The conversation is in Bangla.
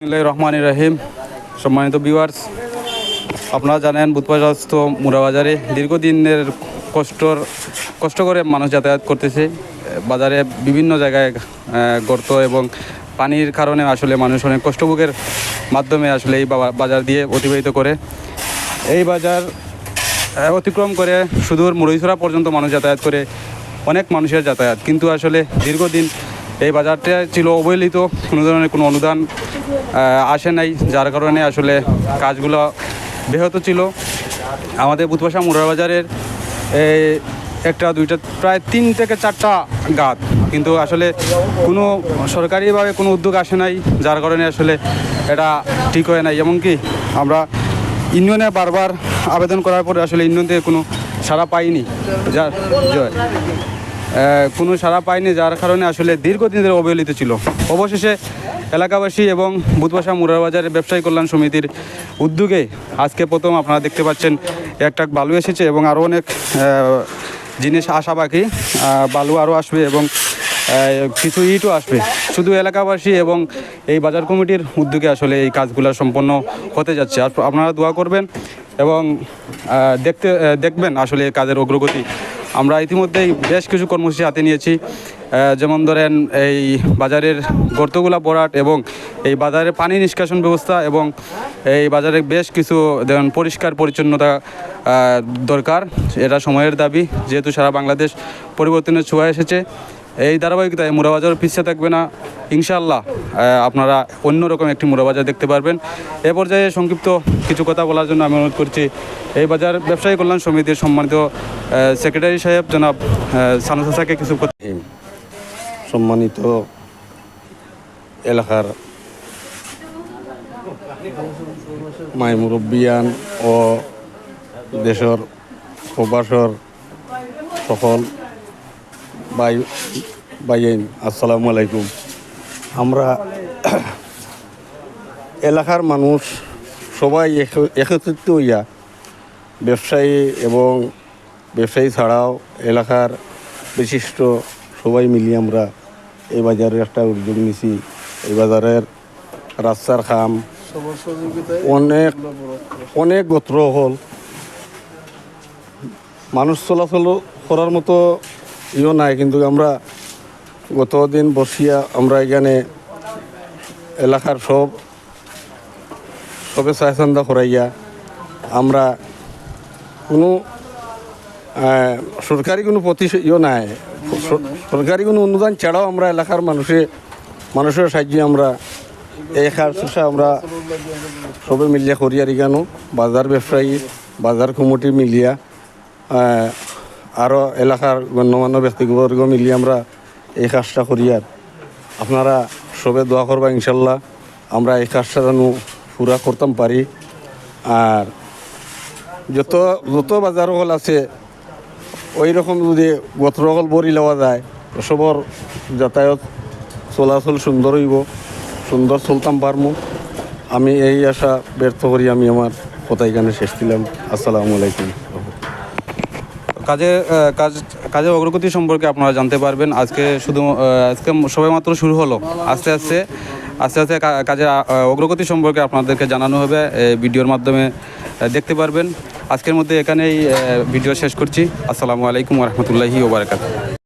রহমান রাহিম সম্মানিত ভিউয়ার্স আপনারা জানেন বুধবাজারস্থ মুরাবাজারে দীর্ঘদিনের কষ্টর, কষ্ট করে মানুষ যাতায়াত করতেছে। বাজারে বিভিন্ন জায়গায় গর্ত এবং পানির কারণে আসলে মানুষ অনেক কষ্টভোগের মাধ্যমে আসলে এই বাজার দিয়ে অতিবাহিত করে। এই বাজার অতিক্রম করে সুদূর মুরইছড়া পর্যন্ত মানুষ যাতায়াত করে, অনেক মানুষের যাতায়াত। কিন্তু আসলে দীর্ঘদিন এই বাজারটা ছিল অবহেলিত, কোনো ধরনের কোনো অনুদান আসে নাই, যার কারণে আসলে কাজগুলো ব্যাহত ছিল। আমাদের বুধবাসা মুরাবাজারের এই একটা, দুইটা, প্রায় তিন থেকে চারটা গাত। কিন্তু আসলে কোনো সরকারিভাবে কোনো উদ্যোগ আসে নাই, যার কারণে আসলে এটা ঠিক হয় নাই। এমনকি আমরা ইউনিয়নে বারবার আবেদন করার পরে আসলে ইউনিয়ন থেকে কোনো সাড়া পাইনি, যার জয়। কোনো সাড়া পায়নি, যার কারণে আসলে দীর্ঘদিন ধরে অবহেলিত ছিল। অবশেষে এলাকাবাসী এবং বুধবাসা মুরারবাজারের ব্যবসায়ী কল্যাণ সমিতির উদ্যোগে আজকে প্রথম আপনারা দেখতে পাচ্ছেন একটা বালু এসেছে এবং আরও অনেক জিনিস আসা বাকি বালু আরও আসবে এবং কিছু ইটও আসবে। শুধু এলাকাবাসী এবং এই বাজার কমিটির উদ্যোগে আসলে এই কাজগুলো সম্পন্ন হতে যাচ্ছে। আপনারা দোয়া করবেন এবং দেখতে দেখবেন আসলে কাজের অগ্রগতি। আমরা ইতিমধ্যেই বেশ কিছু কর্মসূচি হাতে নিয়েছি। যেমন ধরেন এই বাজারের গর্তগুলা ভরাট এবং এই বাজারে পানি নিষ্কাশন ব্যবস্থা এবং এই বাজারে বেশ কিছু যেমন পরিষ্কার পরিচ্ছন্নতা দরকার। এটা সময়ের দাবি, যেহেতু সারা বাংলাদেশ পরিবর্তনের ছোঁয়া এসেছে। এই ধারাবাহিকতায় মুরাবাজার পিছিয়ে থাকবে না। ইনশাল্লাহ আপনারা অন্যরকম একটি মুরাবাজার দেখতে পারবেন। এ পর্যায়ে সংক্ষিপ্ত কিছু কথা বলার জন্য আমি অনুরোধ করছি, এই বাজার ব্যবসায়ী কল্যাণ সমিতির সম্মানিত সেক্রেটারি সাহেব জনাব আহ, সানু সাসাকে কিছু। সম্মানিত এলাকার মাই মুরব্বিয়ান ও দেশের প্রবাসর সকল বাই বাইন আসসালামু আলাইকুম আমরা এলাকার মানুষ সবাই একত্রিত হইয়া ব্যবসায়ী এবং ব্যবসায়ী ছাড়াও এলাকার বিশিষ্ট সবাই মিলিয়ে আমরা এই বাজারের একটা উদ্যোগ নিছি। এই বাজারের রাস্তার খাম, অনেক অনেক গোত্র হল। মানুষ চলাচল করার মতো ইও নাই, কিন্তু আমরা গতদিন বসিয়া আমরা এখানে এলাকার সব, সবে চান্দা করাইয়া আমরা কোনো সরকারি কোনো প্রতি ইয়ে নাই। সরকারি কোনো অনুদান ছাড়াও আমরা এলাকার মানুষে, মানুষের সাহায্যে আমরা এই কাজটা আমরা সবে মিলিয়া করি আর কেন বাজার ব্যবসায়ী, বাজার কমিটি মিলিয়া আরও এলাকার গণ্যমান্য ব্যক্তিবর্গ মিলিয়ে আমরা এই কাজটা করি আর। আপনারা সবে দোয়া করবা ইনশাল্লাহ আমরা এই কাজটা যেন পুরা করতাম পারি। আর যত যত বাজার হল আছে ওই রকম যদি গোত্রকল বড়ি লওয়া যায়, সবর যাতায়াত চলাচল সুন্দর হইব, সুন্দর চলতাম পারমু আমি এই আশা ব্যর্থ করি, আমি আমার কথা এখানে শেষ দিলাম। আসসালামু আলাইকুম। কাজে কাজ, কাজের অগ্রগতি সম্পর্কে আপনারা জানতে পারবেন। আজকে শুধু আজকে সবে মাত্র শুরু হলো। আস্তে আস্তে আস্তে আস্তে কাজের অগ্রগতি সম্পর্কে আপনাদেরকে জানানো হবে। ভিডিওর মাধ্যমে দেখতে পারবেন। আজকের মধ্যে এখানেই ভিডিও শেষ করছি। আসসালামু আলাইকুম রহমতুল্লাহি ওবরাকাত